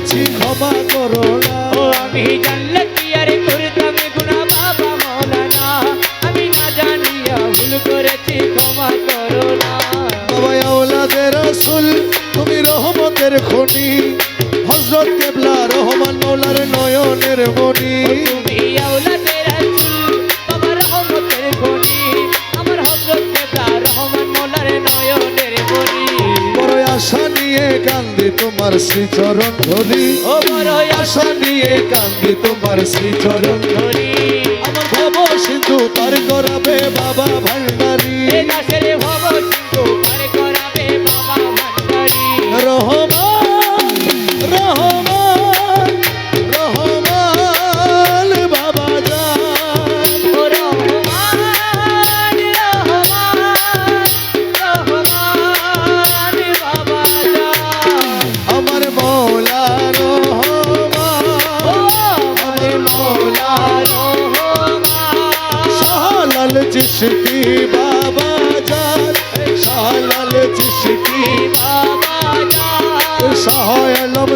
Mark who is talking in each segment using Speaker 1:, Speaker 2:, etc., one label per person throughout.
Speaker 1: করেছি ক্ষমা করো না।
Speaker 2: ও আমি জানলে কি আরে করতাম গুনা বাবা মৌলানা? আমি না জানিয়া ভুল করেছি ক্ষমা করো না।
Speaker 1: বাবা আওলাদের রাসূল তুমি রহমতের খনি। হজরত কেবলা রহমান
Speaker 2: মৌলার নয়নের
Speaker 1: মনি কান্দি তোমার শ্রীচরণ ধরি
Speaker 2: ও বড়
Speaker 1: আশা নিয়ে কান্দি তোমার শ্রীচরণ
Speaker 2: ধরি
Speaker 1: আমার ভব সিন্ধু পার করাবে বাবা। চিশতি বাবা জান শাহলাল চিশতি
Speaker 2: বাবা জান
Speaker 1: শাহ আলম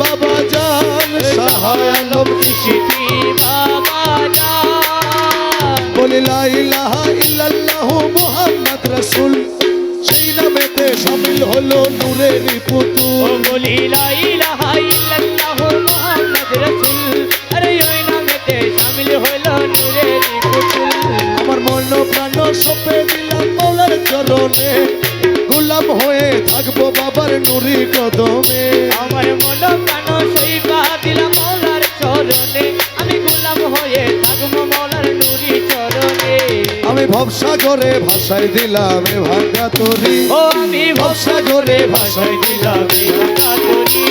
Speaker 1: বাবা জান শাহ আলম
Speaker 2: চিশতি বাবা জান
Speaker 1: বলি লা ইলাহা ইল্লাল্লাহু মুহাম্মদ রাসূল, সেই নামেতে শামিল হলো নূরের পুতুল।
Speaker 2: বলি লা ইলাহা ইল্লাল্লাহু মুহাম্মদ রাসূল
Speaker 1: চরণে গোলাম হয়ে থাকব বাবার নুরি কদমে।
Speaker 2: আমার মন প্রাণ সইবা দিলাম মৌলার চরণে আমি গোলাম হয়ে থাকব মৌলার নুরি চরণে।
Speaker 1: আমি ভবসাগরে ভাষায় দিলাম এ ভাঙ্গা তরি।
Speaker 2: ও আমি ভবসাগরে ভাষায় দিলাম এই ভাঙা তরি।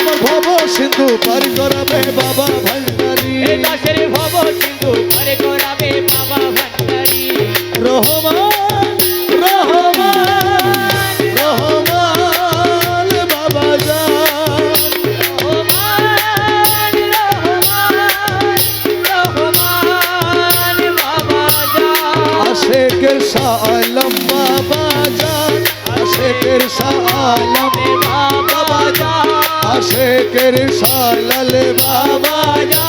Speaker 1: আমার ভব সিন্ধু পার করাবে বাবা ভান্ডারি।
Speaker 2: এ দাসের ভব সিন্ধু পারে করাবে বাবা ভান্ডারি।
Speaker 1: রহমান সালমে বাবা
Speaker 2: যা।
Speaker 1: আশেকের সালাল বাবা যা।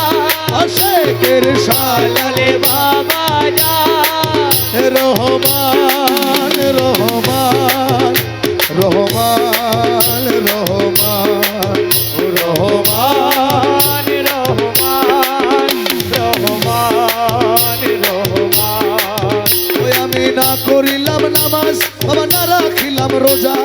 Speaker 1: আশেকের সালাল
Speaker 2: বাবা যা।
Speaker 1: রহমান রহমান রহমান। করিলাম নামাজ বাবা না রাখিলাম রোজা।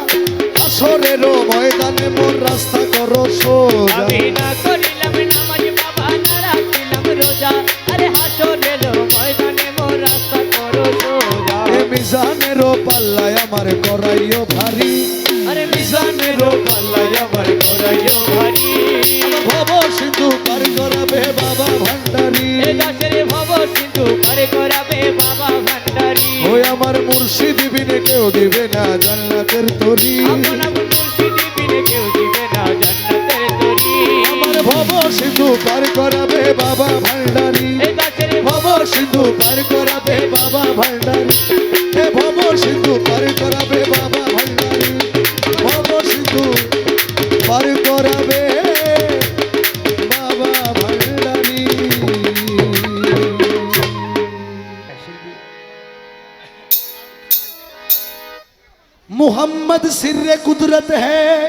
Speaker 1: আসরের ময়দানে মোর রাস্তা করো সোজা।
Speaker 2: না করিলাম নামাজ বাবা না রাখিলাম রোজা। আরে হাসরের ময়দানে মোর রাস্তা করো সোজা।
Speaker 1: এ মিজানের পাল্লায় আমার করাইও ভারী।
Speaker 2: আরে মিজানের পাল্লায় আমার করাইও ভারী।
Speaker 1: ভব সিন্ধু পার করাবে বাবা ভান্ডারি।
Speaker 2: এ দাসের ভব সিন্ধু পারে করাবে বাবা ভান্ডারি।
Speaker 1: আমার মুর্শিদ বিনে কেউ দিবে না জান্নাতের তরি। আমার ভব সিন্ধু পার করাবে বাবা ভান্ডারি। ভব সিন্ধু পার করাবে বাবা ভান্ডারি। মুহাম্মদ সিররে কুদরত হ্যায়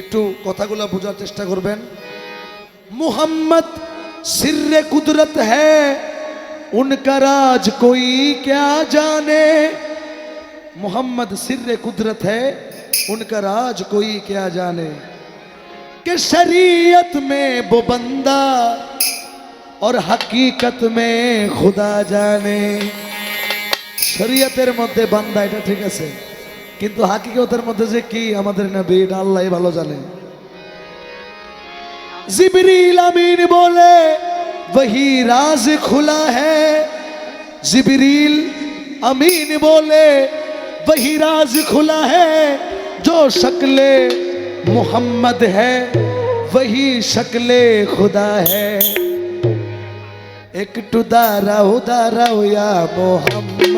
Speaker 1: একটু কথাগুলো বোঝার চেষ্টা করবেন मुहम्मद सिर कुदरत है उनका राज कोई क्या जाने मोहम्मद सिर कुदरत है उनका राज कोई क्या जाने कि शरीयत में वो बंदा और हकीकत में खुदा जाने শরীয়তের মধ্যে বান্দা এটা ঠিক আছে কিন্তু হাকিকতের মধ্যে যে কি আমাদের নবী এটা আল্লাহ ভালো জানে जिबरील अमीन बोले वही राज खुला है जिबरील अमीन बोले वही राज खुला है जो शक्ल मोहम्मद है वही शक्ल खुदा है একটু দাঁড়াও দাঁড়াও ইয়া মোহাম্মদ আমার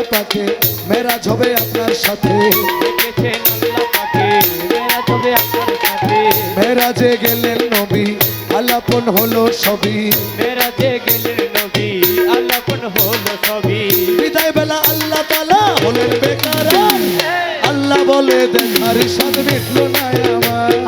Speaker 1: আল্লাহ পাকে মেরাজ হবে আপনার সাথে। মেরাজে গেলেন নবী আলাপন হলো সবই।
Speaker 2: গেলেন নবী আল্লাহ হলো সবই।
Speaker 1: বিদায় বেলা আল্লাহ তালা হলেন বেকার। আল্লাহ বলে দেখার স্বাদ মিটলো না আমার।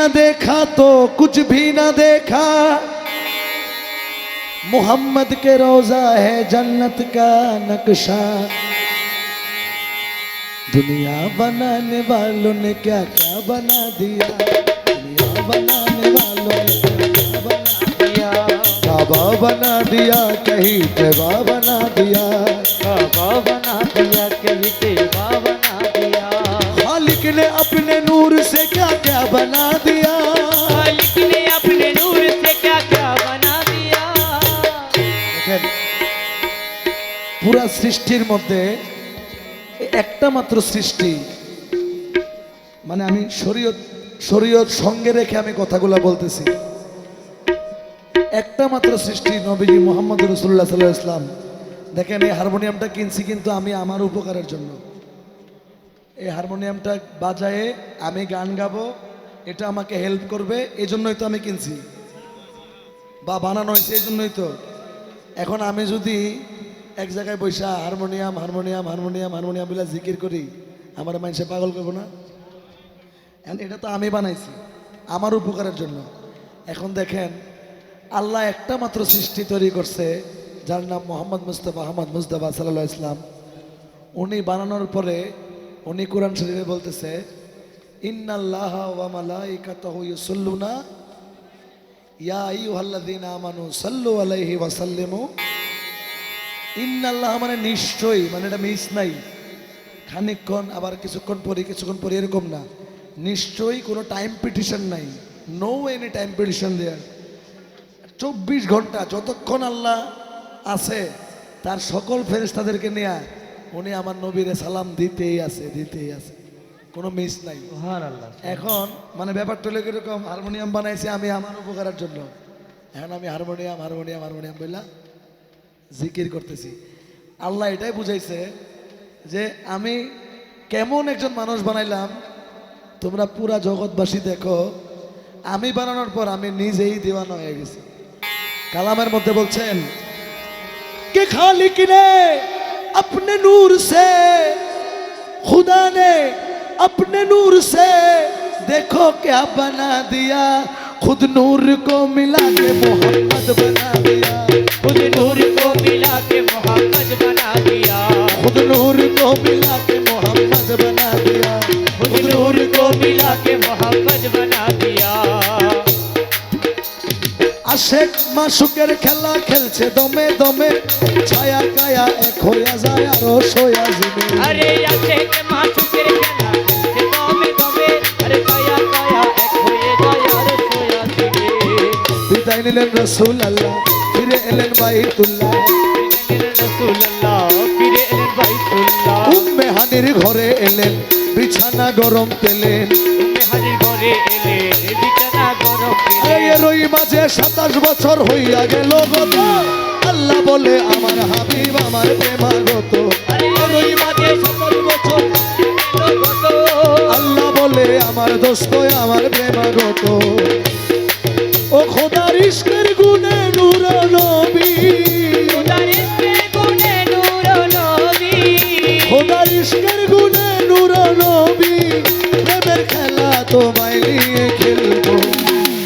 Speaker 1: न देखा तो कुछ भी ना देखा। मोहम्मद के रोजा है जन्नत का नक्शा। दुनिया बनाने वालों ने क्या क्या बना दिया? दुनिया बनाने वालों ने क्या क्या बना दिया? काबा बना दिया कहीं तैबा बना दिया।
Speaker 2: बाबा बना दिया कहीं तेवा बना दिया।
Speaker 1: खालिक ने अपने नूर से क्या क्या बना दिया? পুরা সৃষ্টির মধ্যে একটা মাত্র সৃষ্টি। মানে আমি শরীয়ত শরীয়ত সঙ্গে রেখে আমি কথাগুলো বলতেছি। একটা মাত্র সৃষ্টি নবীজি মোহাম্মদ রসুল্লাহ সাল্লাহ ইসলাম দেখেন, এই হারমোনিয়ামটা কিনছি কিন্তু আমি আমার উপকারের জন্য। এই হারমোনিয়ামটা বাজায়ে আমি গান গাবো, এটা আমাকে হেল্প করবে এই জন্যই তো আমি কিনছি। বা বানানো হয়েছে এই জন্যই তো। এখন আমি যদি এক জায়গায় বৈশা হারমোনিয়াম হারমোনিয়াম হারমোনিয়াম হারমোনিয়াম বলে জিকির করি, আমার মানুষে পাগল করব না? এটা তো আমি বানাইছি, আমার উপকারের জন্য। এখন দেখেন, আল্লাহ একটা মাত্র সৃষ্টি তৈরি করছে, যার নাম মোহাম্মদ মুস্তফা, আহমদ মুস্তফা সাল্লাহ ইসলাম উনি বানানোর পরে, উনি কোরআন শরীফে বলতেছে, ইন্নাল্লাহ ইয়া আইয়ুহাল্লাযীনা আমানু সাল্লু আলাইহি ওয়া সাল্লিমু ইন্নাল্লাহ মানে নিশ্চয়ই মানে এটা মিস নাই। খানিকক্ষণ আবার কিছুক্ষণ পরে কিছুক্ষণ পরে এরকম না। নিশ্চয়ই কোনো টাইম পিটিশন নাই। No any time petition there চব্বিশ ঘণ্টা যতক্ষণ আল্লাহ আছে তার সকল ফেরেশতাদেরকে নেয়া উনি আমার নবীরে সালাম দিতেই আছে দিতেই আছে। কোনো মিস নাই। এখন মানে ব্যাপারটা হলো কীরকম হারমোনিয়াম বানাইছি আমি আমার উপকারের জন্য। এখন আমি হারমোনিয়াম হারমোনিয়াম হারমোনিয়াম বললাম জিকির করতেছি আল্লাহ এটাই বুঝাইছে যে আমি কেমন একজন মানুষ বানাইলাম তোমরা পুরা জগৎবাসী দেখো আমি বানানোর পর আমি নিজেই দিওয়ানা হয়ে গেছি কালামের মধ্যে বলছেন কে খালিক ने अपने नूर से खुदा ने अपने नूर से देखो क्या बना दिया खुद नूर को मिला के मोहम्मद बना दिया
Speaker 2: खुद नूर दिया
Speaker 1: खुद नूर को मिला के मोहम्मद बना दिया
Speaker 2: खुद नूर को मिला के मोहम्मद बना दिया
Speaker 1: আশেক মাসুকের খেলা খেলছে দমে দমে ছায়া কায়া এক হইয়া যায় আরো সয়া জিমে
Speaker 2: আরে আছে কে মাসুকের খেলা খেলছে দমে দমে আরে কায়া কায়া এক হয়ে যায় আর সোয়া দিবে
Speaker 1: বিদায় নিলেন রসুল আল্লাহ ফিরে এলেন বাইতুল্লাহ
Speaker 2: ফিরে ফিরে এলেন বাইতুল্লাহ।
Speaker 1: উম্মে হানির ঘরে এলেন বিছানা গরম পেলেন।
Speaker 2: হাজির ঘরে এলে বিছানা গরম পেলে
Speaker 1: এর ওই মাঝে সাতাশ বছর হইয়া গেল গত আল্লাহ বলে আমার হাবিব আমার প্রেমাগত
Speaker 2: আরে
Speaker 1: এর ওই মাঝে সাতাশ বছর
Speaker 2: এলো কত
Speaker 1: আল্লাহ বলে আমার দোস্ত আমার প্রেমাগত তোমায় নিয়ে খেলব।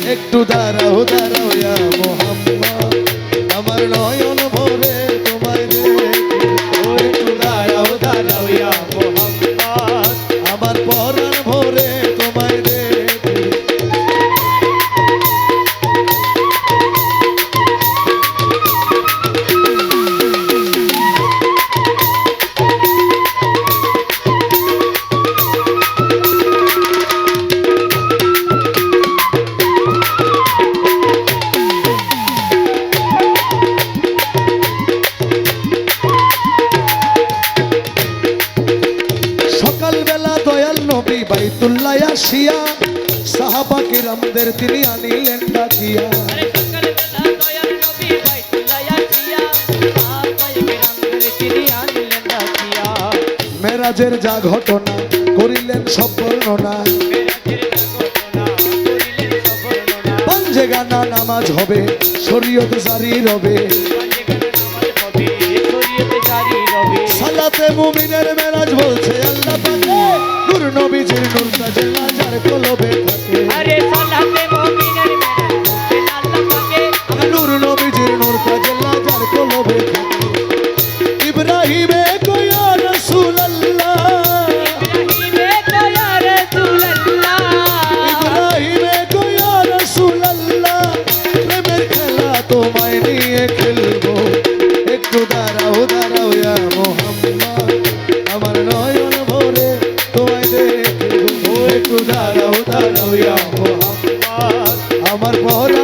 Speaker 1: একটু দাঁড়াও দাঁড়াও। মেরাজের যা ঘটনা, করিলেন সব পাঞ্জে গানা নামাজ হবে, শরীয়ত জারি
Speaker 2: হবে
Speaker 1: সালাতে মুমিনের মেরাজ বলছে, আল্লাহ নূর নবীজির নূর তাজে রাজার কলবে। দাঁড়াও দাঁড়াও আমার বহরা